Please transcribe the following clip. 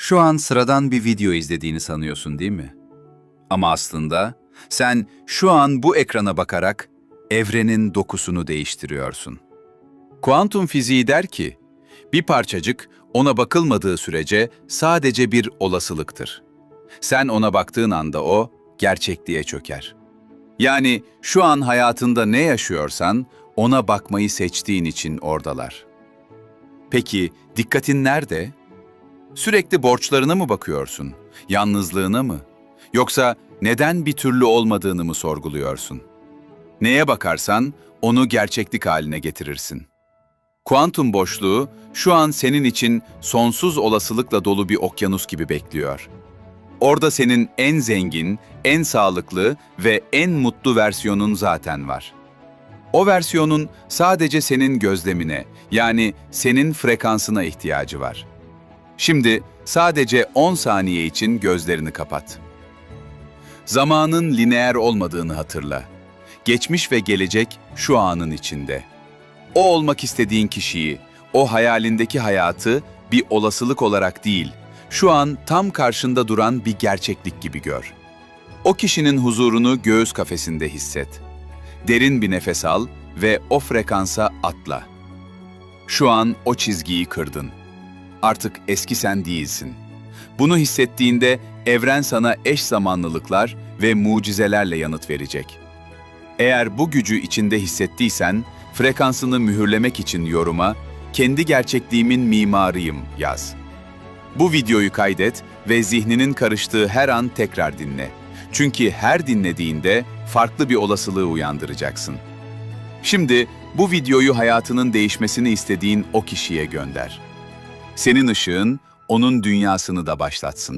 Şu an sıradan bir video izlediğini sanıyorsun değil mi? Ama aslında sen şu an bu ekrana bakarak evrenin dokusunu değiştiriyorsun. Kuantum fiziği der ki, bir parçacık ona bakılmadığı sürece sadece bir olasılıktır. Sen ona baktığın anda o gerçekliğe çöker. Yani şu an hayatında ne yaşıyorsan ona bakmayı seçtiğin için oradalar. Peki dikkatin nerede? Sürekli borçlarına mı bakıyorsun? Yalnızlığına mı? Yoksa neden bir türlü olmadığını mı sorguluyorsun? Neye bakarsan onu gerçeklik haline getirirsin. Kuantum boşluğu şu an senin için sonsuz olasılıkla dolu bir okyanus gibi bekliyor. Orada senin en zengin, en sağlıklı ve en mutlu versiyonun zaten var. O versiyonun sadece senin gözlemine, yani senin frekansına ihtiyacı var. Şimdi sadece 10 saniye için gözlerini kapat. Zamanın lineer olmadığını hatırla. Geçmiş ve gelecek şu anın içinde. O olmak istediğin kişiyi, o hayalindeki hayatı bir olasılık olarak değil, şu an tam karşında duran bir gerçeklik gibi gör. O kişinin huzurunu göğüs kafesinde hisset. Derin bir nefes al ve o frekansa atla. Şu an o çizgiyi kırdın. Artık eski sen değilsin. Bunu hissettiğinde evren sana eş zamanlılıklar ve mucizelerle yanıt verecek. Eğer bu gücü içinde hissettiysen, frekansını mühürlemek için yoruma "Kendi gerçekliğimin mimarıyım" yaz. Bu videoyu kaydet ve zihninin karıştığı her an tekrar dinle. Çünkü her dinlediğinde farklı bir olasılığı uyandıracaksın. Şimdi bu videoyu hayatının değişmesini istediğin o kişiye gönder. Senin ışığın onun dünyasını da başlatsın.